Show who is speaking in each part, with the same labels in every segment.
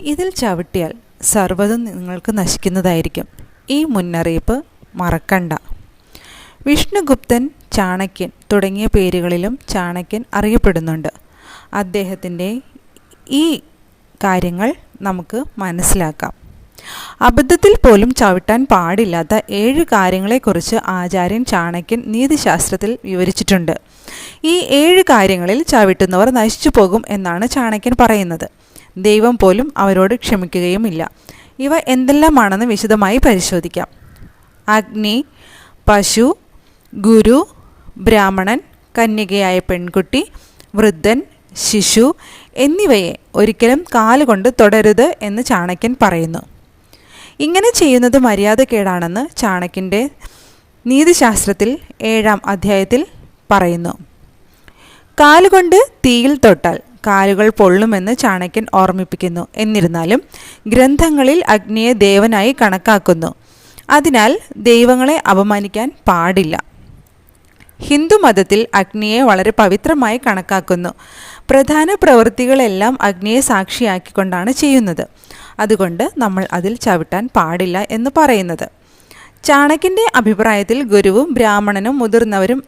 Speaker 1: ഇതിൽ ചവിട്ടിയാൽ സർവതും നിങ്ങൾക്ക് നശിക്കുന്നതായിരിക്കും. ഈ മുന്നറിയിപ്പ് മറക്കണ്ട. വിഷ്ണുഗുപ്തൻ ചാണക്യൻ തുടങ്ങിയ പേരുകളിലും ചാണക്യൻ അറിയപ്പെടുന്നുണ്ട്. അദ്ദേഹത്തിന്റെ ഈ കാര്യങ്ങൾ നമുക്ക് മനസ്സിലാക്കാം. അബദ്ധത്തിൽ പോലും ചവിട്ടാൻ പാടില്ലാത്ത ഏഴ് കാര്യങ്ങളെക്കുറിച്ച് ആചാര്യൻ ചാണക്യൻ നീതിശാസ്ത്രത്തിൽ വിവരിച്ചിട്ടുണ്ട്. ഈ ഏഴ് കാര്യങ്ങളിൽ ചവിട്ടുന്നവർ നശിച്ചു പോകും എന്നാണ് ചാണക്യൻ പറയുന്നത്. ദൈവം പോലും അവരോട് ക്ഷമിക്കുകയുമില്ല. ഇവ എന്തെല്ലാമാണെന്ന് വിശദമായി പരിശോധിക്കാം. അഗ്നി പശു ഗുരു ബ്രാഹ്മണൻ കന്യകയായ പെൺകുട്ടി വൃദ്ധൻ ശിശു എന്നിവയെ ഒരിക്കലും കാലുകൊണ്ട് തുടരുത് എന്ന് ചാണക്യൻ പറയുന്നു. ഇങ്ങനെ ചെയ്യുന്നത് മര്യാദക്കേടാണെന്ന് ചാണക്യന്റെ നീതിശാസ്ത്രത്തിൽ ഏഴാം അധ്യായത്തിൽ പറയുന്നു. കാലുകൊണ്ട് തീയിൽ തൊട്ടാൽ കാലുകൾ പൊള്ളുമെന്ന് ചാണക്യൻ ഓർമ്മിപ്പിക്കുന്നു. എന്നിരുന്നാലും ഗ്രന്ഥങ്ങളിൽ അഗ്നിയെ ദേവനായി കണക്കാക്കുന്നു. അതിനാൽ ദൈവങ്ങളെ അപമാനിക്കാൻ പാടില്ല. ഹിന്ദുമതത്തിൽ അഗ്നിയെ വളരെ പവിത്രമായി കണക്കാക്കുന്നു. പ്രധാന പ്രവൃത്തികളെല്ലാം അഗ്നിയെ സാക്ഷിയാക്കിക്കൊണ്ടാണ് ചെയ്യുന്നത്. അതുകൊണ്ട് നമ്മൾ അതിൽ ചവിട്ടാൻ പാടില്ല എന്ന് പറയുന്നത്. ചാണക്യന്റെ അഭിപ്രായത്തിൽ ഗുരുവും ബ്രാഹ്മണനും മുതിർന്നവരും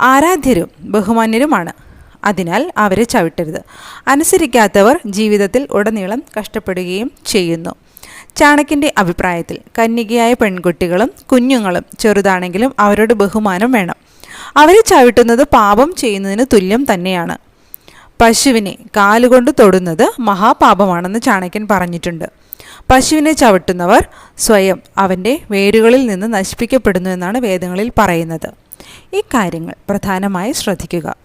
Speaker 1: ആരാധ്യരും ബഹുമാന്യരുമാണ്. അതിനാൽ അവരെ ചവിട്ടരുത്. അനുസരിക്കാത്തവർ ജീവിതത്തിൽ ഉടനീളം കഷ്ടപ്പെടുകയും ചെയ്യുന്നു. ചാണകിന്റെ അഭിപ്രായത്തിൽ കന്യകയായ പെൺകുട്ടികളും കുഞ്ഞുങ്ങളും ചെറുതാണെങ്കിലും അവരോട് ബഹുമാനം വേണം. അവരെ ചവിട്ടുന്നത് പാപം ചെയ്യുന്നതിന് തുല്യം തന്നെയാണ്. പശുവിനെ കാലുകൊണ്ട് തൊടുന്നത് മഹാപാപമാണെന്ന് ചാണക്യൻ പറഞ്ഞിട്ടുണ്ട്. പശുവിനെ ചവിട്ടുന്നവർ സ്വയം അവന്റെ വേരുകളിൽ നിന്ന് നശിപ്പിക്കപ്പെടുന്നു എന്നാണ് വേദങ്ങളിൽ പറയുന്നത്. ഈ കാര്യങ്ങൾ പ്രധാനമായി ശ്രദ്ധിക്കുക.